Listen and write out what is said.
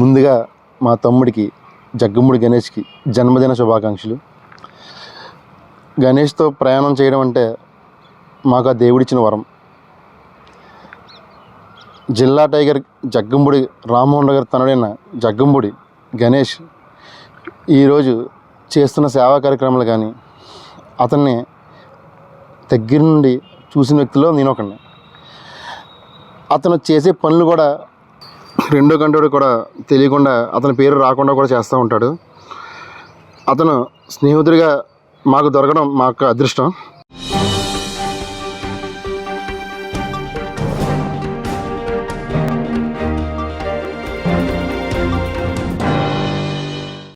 ముందుగా మా తమ్ముడికి జగ్గమ్ముడి గణేష్కి జన్మదిన శుభాకాంక్షలు. గణేష్తో ప్రయాణం చేయడం అంటే మాకు ఆ దేవుడిచ్చిన వరం. జిల్లా టైగర్ జగ్గంబుడి రామ్మోహన్ గారి తనడైన జగ్గంబుడి గణేష్ ఈరోజు చేస్తున్న సేవా కార్యక్రమాలు కానీ అతన్ని దగ్గర నుండి చూసిన వ్యక్తిలో నేను ఒకడిని అతను చేసే పనులు కూడా రెండో గంటోడు కూడా తెలియకుండా అతని పేరు రాకుండా కూడా చేస్తూ ఉంటాడు. అతను స్నేహితుడిగా మాకు దొరకడం మా అదృష్టం.